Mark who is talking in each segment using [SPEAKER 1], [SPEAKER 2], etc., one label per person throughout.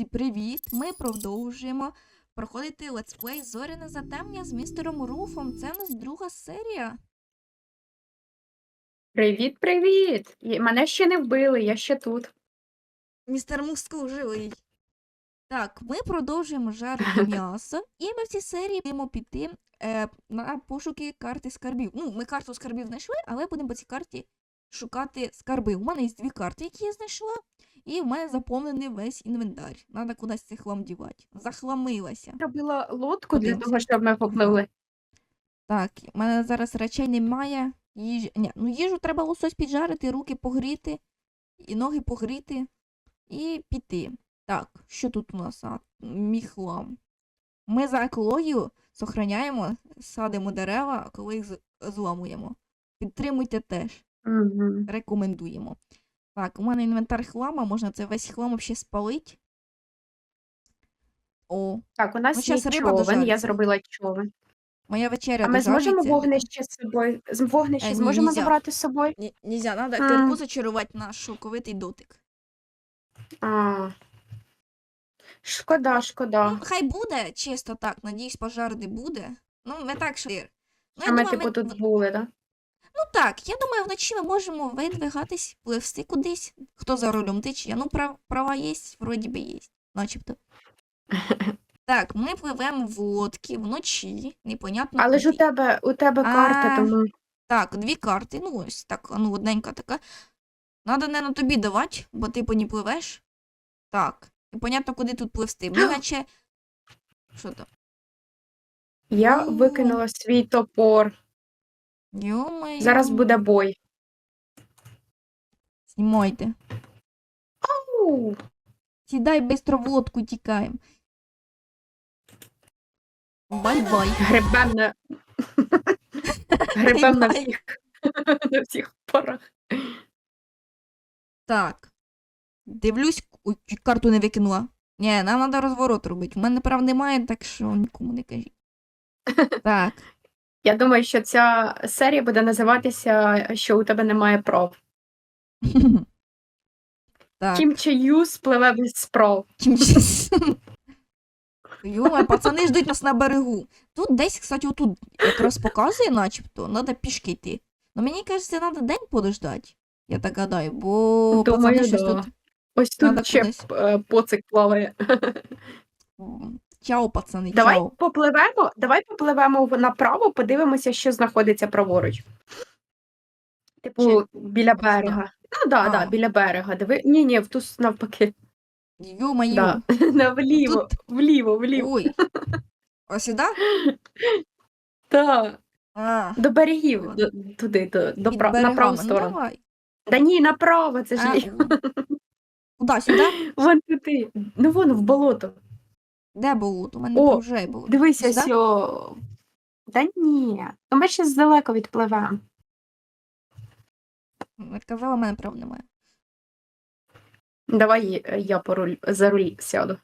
[SPEAKER 1] Друзі, привіт! Ми продовжуємо проходити летсплей Зоряне затемнення з містером Руфом. Це у нас друга серія.
[SPEAKER 2] Привіт, привіт! Мене ще не вбили, я ще тут.
[SPEAKER 1] Містер Муску живий. Так, ми продовжуємо жарити м'ясо, і ми в цій серії будемо піти е, на пошуки карти скарбів. Ну, ми карту скарбів знайшли, але будемо по цій карті шукати скарби. У мене є дві карти, які я знайшла, і в мене заповнений весь інвентар. Надо кудись цей хлам дівати. Захламилася.
[SPEAKER 2] Робила лодку для
[SPEAKER 1] Подивіться.
[SPEAKER 2] того, щоб ми попливли.
[SPEAKER 1] Так, у мене зараз речей немає. Їжі. Ні, ну їжу треба лосось піджарити, руки погріти, і ноги погріти і піти. Так, що тут у нас? А, мій хлам. Ми за екологію сохраняємо, садимо дерева, коли їх з- зламуємо. Підтримуйте теж,
[SPEAKER 2] Угу.
[SPEAKER 1] рекомендуємо. Так, у мене інвентар хлама, можна це весь хлам взагалі спалити. О,
[SPEAKER 2] Так, у нас
[SPEAKER 1] Ну,
[SPEAKER 2] є
[SPEAKER 1] риба
[SPEAKER 2] човен, я зробила човен.
[SPEAKER 1] моя вечеря
[SPEAKER 2] А ми зможемо вогнище з собою. З вогнище
[SPEAKER 1] Е,
[SPEAKER 2] зможемо
[SPEAKER 1] нельзя.
[SPEAKER 2] забрати з собою?
[SPEAKER 1] Ні, нельзя, надо
[SPEAKER 2] М.
[SPEAKER 1] кирку зачарувати на шовковитий дотик.
[SPEAKER 2] А. Шкода, шкода.
[SPEAKER 1] Ну, хай буде, чисто так, надіюсь, пожар не буде. Ну, ми так що. Ну,
[SPEAKER 2] А ми,
[SPEAKER 1] думаю,
[SPEAKER 2] типу,
[SPEAKER 1] ми...
[SPEAKER 2] тут були, да?
[SPEAKER 1] Ну так, я думаю, вночі ми можемо видвигатись, пливсти кудись. Хто за рулем ти чи я? Ну, прав... права є, вроді би є, начебто. Так, ми пливемо в лодці вночі, непонятно.
[SPEAKER 2] Але ж у тебе у тебе карта,
[SPEAKER 1] А.
[SPEAKER 2] тому.
[SPEAKER 1] Так, дві карти, ну ось так, ну одненька така. Надо, не на тобі давати, бо ти по ній пливеш. Так. І понятно, куди тут пливсти. Ми наче. Що там?
[SPEAKER 2] Я
[SPEAKER 1] О.
[SPEAKER 2] викинула свій топор.
[SPEAKER 1] Йо-моє.
[SPEAKER 2] Зараз буде бой.
[SPEAKER 1] Знімайте.
[SPEAKER 2] У,
[SPEAKER 1] Сідай бистро в лодку тікаємо. Бай-бай.
[SPEAKER 2] Грибем на. Грибем на всіх. На всіх порах.
[SPEAKER 1] Так. Дивлюсь, ой, чуть карту не викинула. Ні, нам треба розворот робити. У мене прав немає, так що нікому не кажіть. Так.
[SPEAKER 2] Я думаю, що ця серія буде називатися що у тебе немає прав.
[SPEAKER 1] Так.
[SPEAKER 2] Кім Чею спливе без.
[SPEAKER 1] Чим Йома, пацани ждуть нас на берегу. Тут десь, кстати, отут якраз показує, начебто, треба пішки йти. Ну мені кажеться, треба день подождати. Я так гадаю, бо
[SPEAKER 2] Думаю,
[SPEAKER 1] пацани щось
[SPEAKER 2] да.
[SPEAKER 1] тут.
[SPEAKER 2] Ось
[SPEAKER 1] Надо
[SPEAKER 2] тут ще
[SPEAKER 1] кудись.
[SPEAKER 2] е, поцик плаває.
[SPEAKER 1] м, Чао, пацани,
[SPEAKER 2] Давай
[SPEAKER 1] чао.
[SPEAKER 2] попливемо, давай попливемо в- направо, подивимося, що знаходиться праворуч. Типу, біля берега. Ну да,
[SPEAKER 1] А.
[SPEAKER 2] да, біля берега. Диви. Ні, ні, в ту с- навпаки.
[SPEAKER 1] Йо-моє.
[SPEAKER 2] Да. На вліво, вліво, вліво.
[SPEAKER 1] Ой. Ось сюди?
[SPEAKER 2] Так.
[SPEAKER 1] А,
[SPEAKER 2] До берегів, до, туди, до, до прав... на праву.
[SPEAKER 1] Ну,
[SPEAKER 2] сторону.
[SPEAKER 1] давай.
[SPEAKER 2] Да ні, направо, це ж
[SPEAKER 1] А,
[SPEAKER 2] ліво.
[SPEAKER 1] Куди, сюди?
[SPEAKER 2] Вон туди. Ну вон в болото.
[SPEAKER 1] Де болото? У мене
[SPEAKER 2] О,
[SPEAKER 1] там вже було.
[SPEAKER 2] Дивися,
[SPEAKER 1] Сюди?
[SPEAKER 2] сьо. Да ні. то Ми ще здалеко відпливемо.
[SPEAKER 1] Я казала, у мене прав немає.
[SPEAKER 2] Давай е, я по руль, за руль сяду.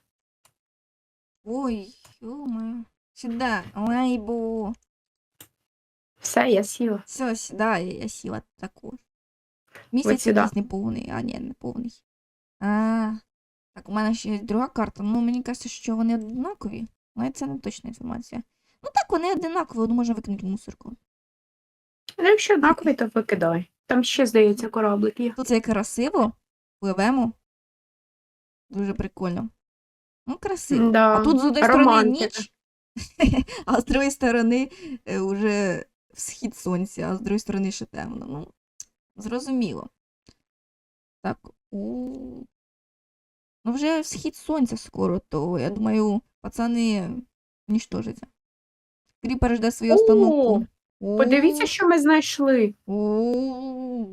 [SPEAKER 1] Ой, йо-моє. Сюди. Ой, бо.
[SPEAKER 2] Все, я сіла.
[SPEAKER 1] Все, сюда, я, сіла також. Місяць
[SPEAKER 2] сюди.
[SPEAKER 1] якийсь неповний, а ні, не повний. А, так, у мене ще є друга карта. Ну, мені кажеться, що вони однакові. Але це не точна інформація. Ну так, вони однакові, одну можна викинути в мусорку.
[SPEAKER 2] Ну, якщо однакові, то викидай. Там ще, здається, кораблик є.
[SPEAKER 1] Тут це красиво. Пливемо. Дуже прикольно. Ну, красиво.
[SPEAKER 2] Да.
[SPEAKER 1] А тут з одної сторони ніч, а з другої сторони е, вже схід сонця, а з другої сторони ще темно. Ну, зрозуміло. Так, у. Ну, вже схід сонця скоро, то я думаю, пацани ніштожаться. Кріпер жде свою остановку.
[SPEAKER 2] Подивіться, що ми знайшли.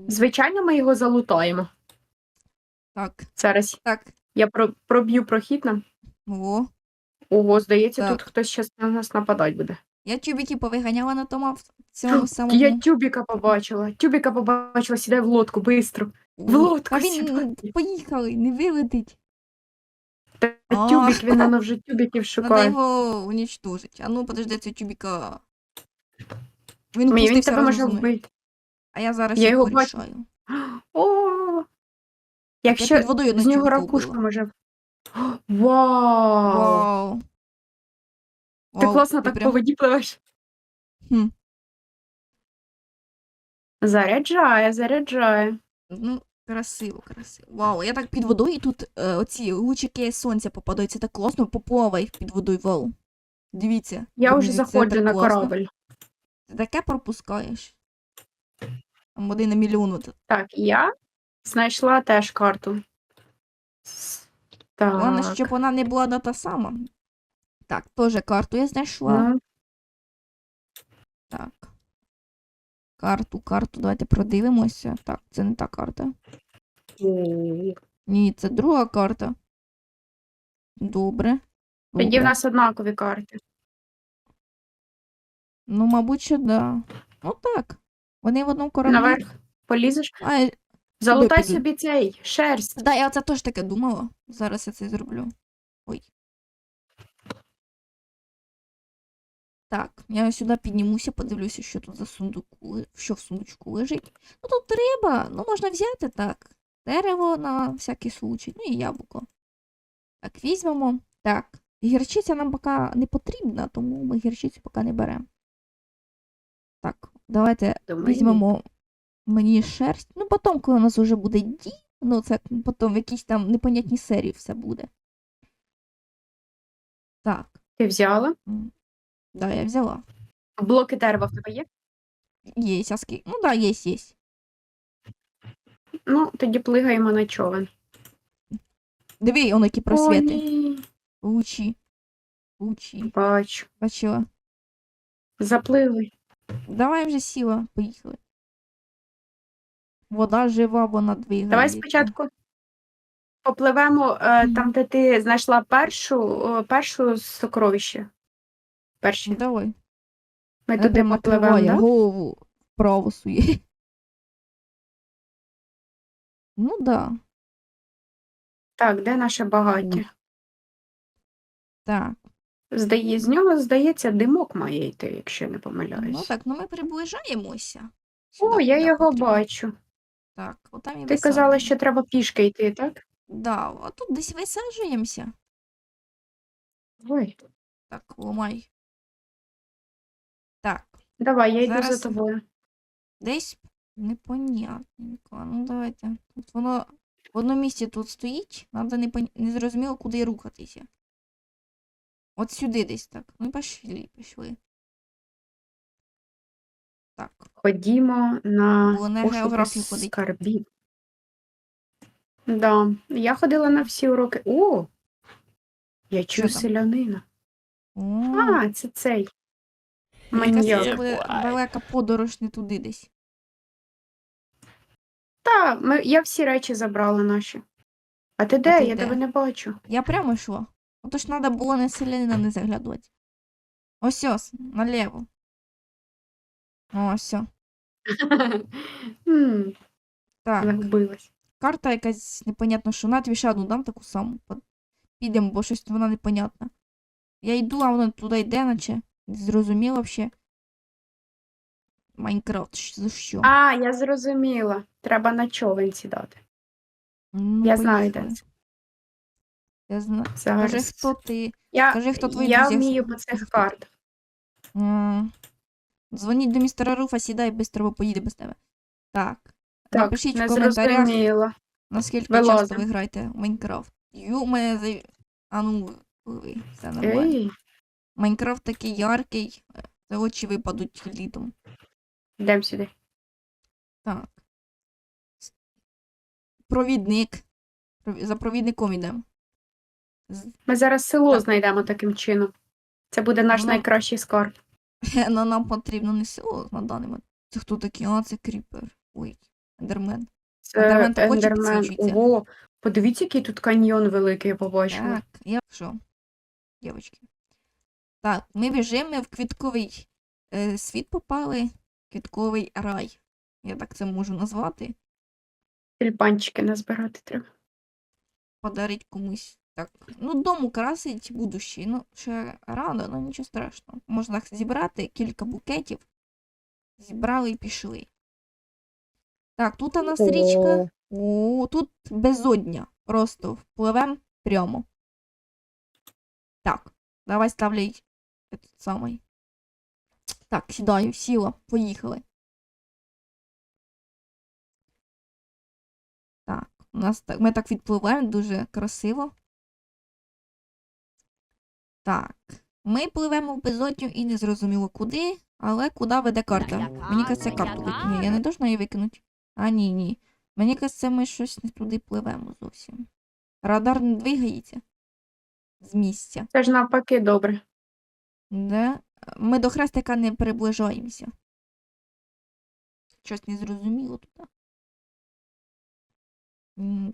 [SPEAKER 2] Звичайно, ми його залутаємо.
[SPEAKER 1] Так,
[SPEAKER 2] Зараз
[SPEAKER 1] так.
[SPEAKER 2] я про- проб'ю прохід нам.
[SPEAKER 1] О,
[SPEAKER 2] Ого, здається,
[SPEAKER 1] Так.
[SPEAKER 2] тут хтось зараз на нас нападати буде.
[SPEAKER 1] я тюбіки повиганяла на тому в цьому самому.
[SPEAKER 2] Я тюбіка побачила. Тюбіка побачила, сідай в лодку, бистро. в лодку
[SPEAKER 1] Та він
[SPEAKER 2] сідай.
[SPEAKER 1] поїхали, не вилетить. А.
[SPEAKER 2] тюбік, він воно вже тюбіків
[SPEAKER 1] Надо
[SPEAKER 2] шукає.
[SPEAKER 1] його уничтожить. А ну, подожди, цього тюбіка. Він
[SPEAKER 2] Мій, він
[SPEAKER 1] пустився
[SPEAKER 2] тебе
[SPEAKER 1] разом
[SPEAKER 2] може
[SPEAKER 1] зі мною.
[SPEAKER 2] вбити.
[SPEAKER 1] А я зараз
[SPEAKER 2] Я
[SPEAKER 1] його
[SPEAKER 2] його бачу.
[SPEAKER 1] порішаю.
[SPEAKER 2] О, якщо
[SPEAKER 1] під водою
[SPEAKER 2] з
[SPEAKER 1] одного
[SPEAKER 2] нього
[SPEAKER 1] тюбіка
[SPEAKER 2] ракушка
[SPEAKER 1] вбила.
[SPEAKER 2] може Вау!
[SPEAKER 1] Вау.
[SPEAKER 2] Ти
[SPEAKER 1] Вау,
[SPEAKER 2] класно
[SPEAKER 1] ти
[SPEAKER 2] так
[SPEAKER 1] прям-
[SPEAKER 2] по воді пливеш.
[SPEAKER 1] Хм.
[SPEAKER 2] Заряджає, заряджає.
[SPEAKER 1] Ну, красиво, красиво. Вау, я так під водою і тут е, оці лучики сонця попадають. Це так класно, поплавай під водою, вау. Дивіться.
[SPEAKER 2] Я вже заходжу на
[SPEAKER 1] класно.
[SPEAKER 2] корабль.
[SPEAKER 1] Ти таке пропускаєш. Там один на мільйон.
[SPEAKER 2] Так, я знайшла теж карту. С-
[SPEAKER 1] Головне, щоб вона не була одна та сама. Так, теж карту я знайшла.
[SPEAKER 2] Ну,
[SPEAKER 1] Так. Карту, карту, давайте продивимося. Так, це не та карта.
[SPEAKER 2] Ні.
[SPEAKER 1] Ні, це друга карта. Добре.
[SPEAKER 2] Тоді в
[SPEAKER 1] добре.
[SPEAKER 2] нас однакові карти.
[SPEAKER 1] Ну, мабуть, що да. Ну так. Вони в одному кораблі.
[SPEAKER 2] Наверх полізеш.
[SPEAKER 1] А,
[SPEAKER 2] Залутай
[SPEAKER 1] піду.
[SPEAKER 2] собі цей шерсть.
[SPEAKER 1] да, я це теж таке думала. Зараз я це зроблю. Ой. Так, я сюди піднімуся, подивлюся, що тут за сундуку, ли- що в сундучку лежить. Ну тут риба, ну можна взяти так. Дерево на всякий случай, ну і яблуко. Так, візьмемо. Так, гірчиця нам поки не потрібна, тому ми гірчицю поки не беремо. Так, давайте
[SPEAKER 2] Думаю,
[SPEAKER 1] візьмемо мені шерсть. Ну, потім, коли у нас вже буде ді, ну це потім в якійсь там непонятній серії все буде. Так,
[SPEAKER 2] Ти взяла?
[SPEAKER 1] да, я взяла.
[SPEAKER 2] Блоки дерева в тебе є?
[SPEAKER 1] Є, скільки? Ну да, є, є.
[SPEAKER 2] Ну, тоді плигаємо на човен.
[SPEAKER 1] Диви, он які просвіти.
[SPEAKER 2] ні.
[SPEAKER 1] Лучі. Лучі.
[SPEAKER 2] Бачу.
[SPEAKER 1] Бачила.
[SPEAKER 2] Запливли.
[SPEAKER 1] Давай вже сіла, поїхали. Вода жива, вона двигається.
[SPEAKER 2] Давай спочатку попливемо е,
[SPEAKER 1] Мгм.
[SPEAKER 2] там, де ти знайшла першу, е, першу сокровище. Перші.
[SPEAKER 1] Давай.
[SPEAKER 2] Ми
[SPEAKER 1] Вона
[SPEAKER 2] туди попливемо, да?
[SPEAKER 1] голову вправо сує. Ну да.
[SPEAKER 2] Так, де наше багаття?
[SPEAKER 1] Так.
[SPEAKER 2] Здає, з нього, здається, димок має йти, якщо не помиляюсь.
[SPEAKER 1] Ну так, ну ми приближаємося.
[SPEAKER 2] О,
[SPEAKER 1] Сюди,
[SPEAKER 2] я
[SPEAKER 1] куди
[SPEAKER 2] його
[SPEAKER 1] потрібно.
[SPEAKER 2] бачу.
[SPEAKER 1] Так, отам і
[SPEAKER 2] Ти казала,
[SPEAKER 1] висаджуємо.
[SPEAKER 2] що треба пішки йти, так?
[SPEAKER 1] Да, а тут десь висаджуємося.
[SPEAKER 2] Ой,
[SPEAKER 1] Так, ломай. Так,
[SPEAKER 2] давай, я йду
[SPEAKER 1] Зараз-
[SPEAKER 2] за тобою.
[SPEAKER 1] десь непонятненько. Ну давайте. Тут воно в одному місці тут стоїть, треба не, пон... не зрозуміло, куди рухатися. От сюди десь так. Ну пішли, пішли. Так.
[SPEAKER 2] Ходімо на
[SPEAKER 1] на
[SPEAKER 2] пошуки
[SPEAKER 1] географію ходить.
[SPEAKER 2] скарбів. Да, я ходила на всі уроки. О! Я чую
[SPEAKER 1] там?
[SPEAKER 2] селянина.
[SPEAKER 1] О,
[SPEAKER 2] А, це цей.
[SPEAKER 1] мені
[SPEAKER 2] Маньяк.
[SPEAKER 1] це буде далека подорож не туди десь.
[SPEAKER 2] Та, ми, я всі речі забрала наші. А ти де?
[SPEAKER 1] ти
[SPEAKER 2] я
[SPEAKER 1] де?
[SPEAKER 2] тебе не бачу.
[SPEAKER 1] Я прямо йшла. Отож треба було на селянина не заглядувати. Ось ось, наліво. О, все.
[SPEAKER 2] М,
[SPEAKER 1] Так,
[SPEAKER 2] Загубилась.
[SPEAKER 1] карта якась непонятна, що на тобі ще одну дам таку саму. По- Підемо, бо щось вона непонятна. Я йду, а вона туди йде, наче. Не Зрозуміло взагалі. Майнкрафт, що за що?
[SPEAKER 2] А, я зрозуміла. Треба на човен сідати.
[SPEAKER 1] Ну,
[SPEAKER 2] я знаю, де це.
[SPEAKER 1] Я знаю.
[SPEAKER 2] Зараз.
[SPEAKER 1] Скажи, хто ти.
[SPEAKER 2] Я,
[SPEAKER 1] скажи, хто твої
[SPEAKER 2] я
[SPEAKER 1] друзі,
[SPEAKER 2] вмію по цих картах.
[SPEAKER 1] М, Дзвоніть до містера Руфа, сідай, бистро поїде без тебе. Так.
[SPEAKER 2] Так,
[SPEAKER 1] Напишіть
[SPEAKER 2] не
[SPEAKER 1] в коментарях,
[SPEAKER 2] зрозуміла.
[SPEAKER 1] наскільки часто ви граєте в Майнкрафт. Ю, мене за... А ну, ви, все нормально.
[SPEAKER 2] Ей,
[SPEAKER 1] Майнкрафт такий яркий, е, за очі випадуть літом.
[SPEAKER 2] Йдемо сюди.
[SPEAKER 1] Так. Провідник. За провідником йдемо.
[SPEAKER 2] Ми зараз село
[SPEAKER 1] Так.
[SPEAKER 2] знайдемо таким чином. Це буде наш
[SPEAKER 1] Ну,
[SPEAKER 2] найкращий скарб.
[SPEAKER 1] Ну, нам потрібно не село на даний момент. Це хто такий? А, це кріпер. Ой, ендермен.
[SPEAKER 2] Це
[SPEAKER 1] Ендермен.
[SPEAKER 2] Ого, подивіться, який тут каньйон великий, я побачила.
[SPEAKER 1] Так, я що? Дівчатки. Так, ми біжимо, ми в квітковий е, світ попали. Квітковий рай. Я так це можу назвати.
[SPEAKER 2] Тюльпанчики назбирати треба.
[SPEAKER 1] Подарить комусь. Так. Ну, дом украсить будущий. Ну, ще рано, ну нічого страшного. Можна зібрати кілька букетів. Зібрали і пішли. Так, тут у нас річка. О, тут безодня. Просто впливем прямо. Так, давай ставляй этот самий. Так, сідаю, сіла, поїхали. Так, у нас так, ми так відпливаємо дуже красиво. Так, ми пливемо в безодню і не зрозуміло куди, але куди веде карта. Мені кажеться, карту викинути. Ні, я не должна її викинути. А, ні, ні. Мені кажеться, ми щось не туди пливемо зовсім. Радар не двигається з місця.
[SPEAKER 2] Це ж навпаки добре.
[SPEAKER 1] Да? Ми до хрестика не приближаємося. Щось не зрозуміло тут.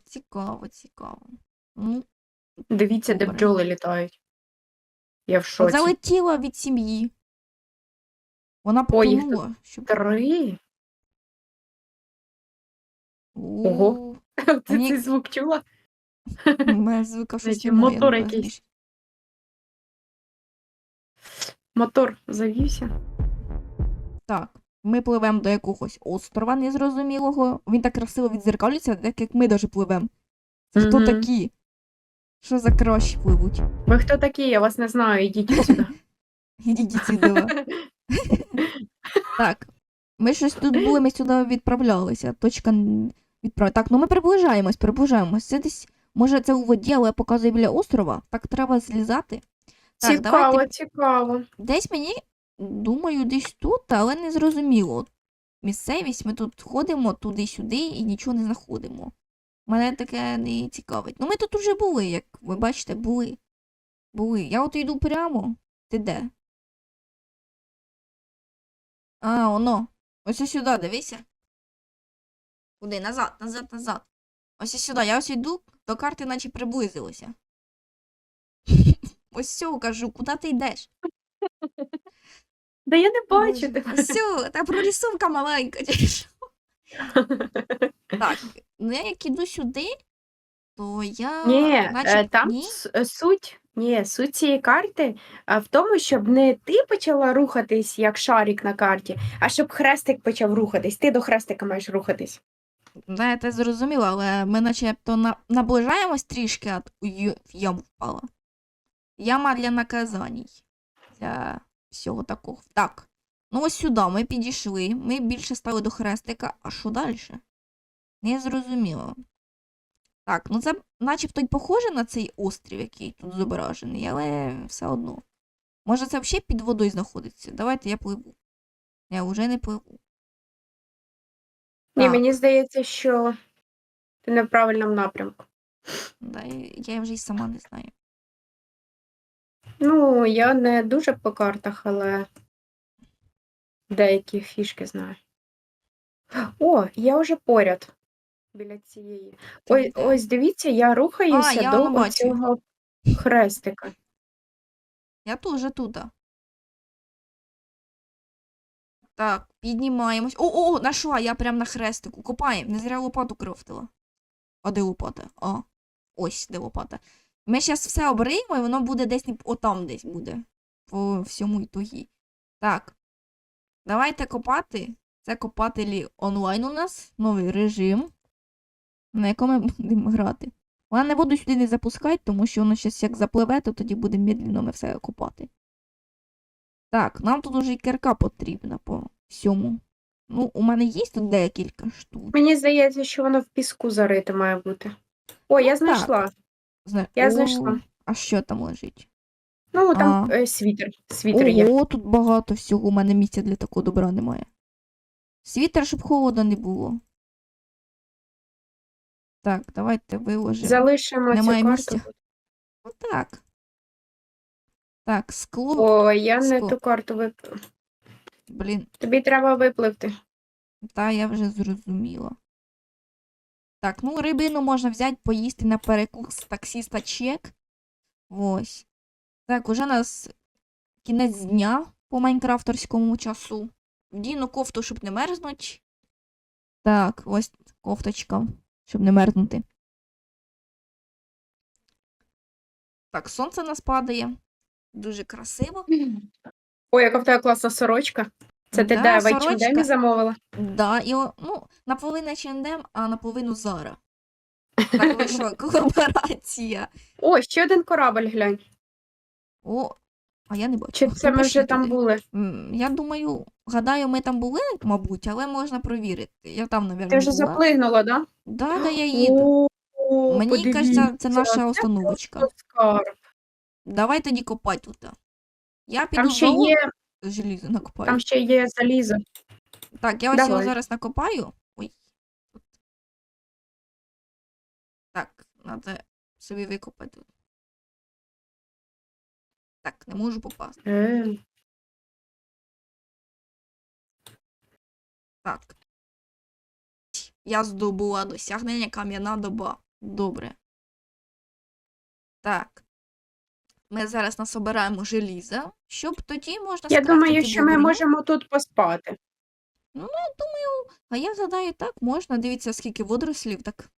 [SPEAKER 1] Цікаво, цікаво. Ну,
[SPEAKER 2] Дивіться, де бджоли літають. Я в шоці.
[SPEAKER 1] залетіла від сім'ї. Вона
[SPEAKER 2] Ой,
[SPEAKER 1] потонула. Щоб...
[SPEAKER 2] Три.
[SPEAKER 1] Ого.
[SPEAKER 2] Ти цей звук чула?
[SPEAKER 1] У мене
[SPEAKER 2] Наче
[SPEAKER 1] немає,
[SPEAKER 2] мотор якийсь. Мотор завівся.
[SPEAKER 1] Так, ми пливемо до якогось острова незрозумілого. Він так красиво відзеркалюється, так як ми даже пливемо. Це хто такі? Що за кращі пливуть?
[SPEAKER 2] Ви хто такі? Я вас не знаю, ідіть сюди.
[SPEAKER 1] Ідіть сюди. Так. Ми щось тут були, ми сюди відправлялися. Точка відправ... Так, ну ми приближаємось, приближаємось. Це десь, може, це у воді, але показує біля острова. Так треба злізати. Так,
[SPEAKER 2] Цікаво,
[SPEAKER 1] давайте-
[SPEAKER 2] цікаво.
[SPEAKER 1] Десь мені, думаю, десь тут, але не зрозуміло. Місцевість, ми тут ходимо туди-сюди і нічого не знаходимо. Мене таке не цікавить. Ну, ми тут уже були, як ви бачите, були. Були. Я от йду прямо. Ти де? А, воно. Ось ось сюди, дивися. Куди? Назад, назад, назад. Ось ось сюди. Я ось йду, до карти наче приблизилося. Ось цього кажу, куди ти йдеш?
[SPEAKER 2] Да я не бачу тебе.
[SPEAKER 1] Все, та прорисовка маленька. Так, ну я як іду сюди, то я.
[SPEAKER 2] Ні,
[SPEAKER 1] наче...
[SPEAKER 2] е, там
[SPEAKER 1] Ні?
[SPEAKER 2] с- е, суть, ні, суть цієї карти а, в тому, щоб не ти почала рухатись як шарик на карті, а щоб хрестик почав рухатись. Ти до хрестика маєш рухатись.
[SPEAKER 1] Да, я зрозуміла, але ми начебто на... наближаємось трішки, а в яму впала. Яма для наказань. Для всього такого. Так. Ну ось сюди ми підійшли. Ми більше стали до хрестика, а що далі? Не зрозуміло. Так, ну це начебто й похоже на цей острів, який тут зображений, але все одно. Може, це взагалі під водою знаходиться? Давайте я пливу. Я вже не пливу.
[SPEAKER 2] Ні,
[SPEAKER 1] Так.
[SPEAKER 2] мені здається, що ти в правильному напрямку.
[SPEAKER 1] Да, я вже й сама не знаю.
[SPEAKER 2] Ну, я не дуже по картах, але деякі фішки знаю. О, я вже поряд біля цієї. Ой, ось дивіться, я рухаюся
[SPEAKER 1] я
[SPEAKER 2] до
[SPEAKER 1] бачу.
[SPEAKER 2] цього хрестика.
[SPEAKER 1] Я теж тут. Так, піднімаємось. О, о, о, нашла, я прям на хрестику. Копаємо. Не зря лопату крафтила. А де лопата? А, ось де лопата. Ми зараз все обриємо, і воно буде десь отам десь буде. По всьому ітогі. Так. Давайте копати. Це копателі онлайн у нас. Новий режим. На якому ми будемо грати. Вона не буду сюди не запускати, тому що воно щось як запливе, то тоді буде медленно ми все копати. Так, нам тут уже і кирка потрібна по всьому. Ну, у мене є тут декілька штук.
[SPEAKER 2] Мені здається, що воно в піску зарите має бути. О, я
[SPEAKER 1] Ну, так. Зна...
[SPEAKER 2] Я
[SPEAKER 1] О,
[SPEAKER 2] знайшла.
[SPEAKER 1] А що там лежить?
[SPEAKER 2] Ну, там
[SPEAKER 1] А.
[SPEAKER 2] е, світер. Світер є.
[SPEAKER 1] Ого, тут багато всього, у мене місця для такого добра немає. Світер, щоб холода не було. Так, давайте виложимо.
[SPEAKER 2] Залишимо
[SPEAKER 1] Немає
[SPEAKER 2] цю
[SPEAKER 1] місця.
[SPEAKER 2] карту.
[SPEAKER 1] Так. Так, скло.
[SPEAKER 2] О, я не
[SPEAKER 1] Скло.
[SPEAKER 2] ту карту виплив.
[SPEAKER 1] Блін,
[SPEAKER 2] Тобі треба випливти.
[SPEAKER 1] Та я вже зрозуміла. Так, ну рибину можна взяти, поїсти на перекус таксіста чек. Ось. Так, уже нас кінець дня по майнкрафторському часу. Вдіну кофту, щоб не мерзнуть. Так, ось кофточка, щоб не мерзнути. Так, сонце нас падає. Дуже красиво.
[SPEAKER 2] Ой, яка в тебе класна сорочка. Це ти
[SPEAKER 1] Да,
[SPEAKER 2] де в. H&M замовила?
[SPEAKER 1] Да, і ну, наполовину H&M, а наполовину Zara. Так вийшла колаборація.
[SPEAKER 2] О, ще один корабль, глянь.
[SPEAKER 1] О, а я не бачу.
[SPEAKER 2] Чи це ми вже там були?
[SPEAKER 1] Я думаю, гадаю, ми там були, мабуть, але можна провірити. Я там, навірно,
[SPEAKER 2] Ти вже
[SPEAKER 1] була.
[SPEAKER 2] заплигнула, да?
[SPEAKER 1] Да, да, я їду.
[SPEAKER 2] О,
[SPEAKER 1] Мені кажеться, це наша
[SPEAKER 2] просто скарб.
[SPEAKER 1] Давай тоді копати тут. Я піду
[SPEAKER 2] Там ще є,
[SPEAKER 1] желізо накопаю.
[SPEAKER 2] там ще є залізо.
[SPEAKER 1] Так, я ось його зараз накопаю. Ой. Так, треба собі викопати. Так, не можу попасти.
[SPEAKER 2] Е,
[SPEAKER 1] Так. Я здобула досягнення кам'яна доба. Добре. Так. Ми зараз насобираємо желіза, щоб тоді можна
[SPEAKER 2] Я думаю, що ми можемо тут поспати.
[SPEAKER 1] Ну, думаю, А я гадаю, так, можна. Дивіться, скільки водорослів, так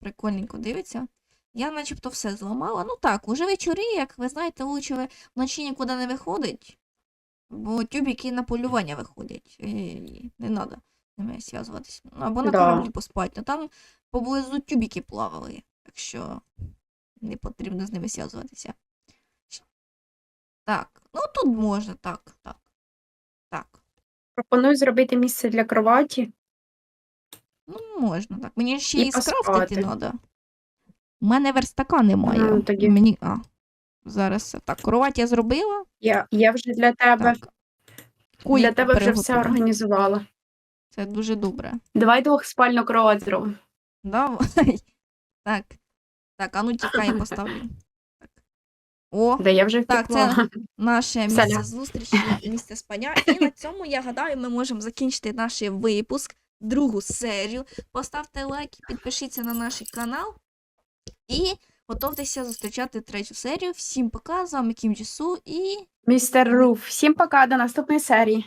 [SPEAKER 1] прикольненько дивиться. Я начебто все зламала. Ну так, уже вечорі, як ви знаєте, лучше вночі нікуди не виходить, бо тюбіки на полювання виходять. І не треба з ними зв'язуватися. Ну, Або на
[SPEAKER 2] Да.
[SPEAKER 1] кораблі поспати. Ну там поблизу тюбіки плавали, так що не потрібно з ними зв'язуватися. Так, ну тут можна, так, так. Так.
[SPEAKER 2] Пропоную зробити місце для кроваті.
[SPEAKER 1] Ну, можна так. Мені ще
[SPEAKER 2] І
[SPEAKER 1] і скрафтити
[SPEAKER 2] поспати.
[SPEAKER 1] треба. У мене верстака немає.
[SPEAKER 2] Ну, тоді-
[SPEAKER 1] Мені. А, зараз. Так, кровать я зробила.
[SPEAKER 2] Я, я вже для тебе,
[SPEAKER 1] Так. Койку
[SPEAKER 2] для тебе вже все
[SPEAKER 1] приготувала.
[SPEAKER 2] організувала.
[SPEAKER 1] Це дуже добре.
[SPEAKER 2] Давай двохспальну кровать зробимо.
[SPEAKER 1] Давай. Так. Так, а ну тікай, я поставлю. О,
[SPEAKER 2] Да я вже
[SPEAKER 1] Так,
[SPEAKER 2] втекла.
[SPEAKER 1] це наше місце
[SPEAKER 2] ля.
[SPEAKER 1] зустрічі, місце спання. І на цьому, я гадаю, ми можемо закінчити наш випуск, другу серію. Поставте лайк, підпишіться на наш канал і готовтеся зустрічати третю серію. Всім пока, з вами Кім Джісу і
[SPEAKER 2] Містер Руф. Всім пока, до наступної серії.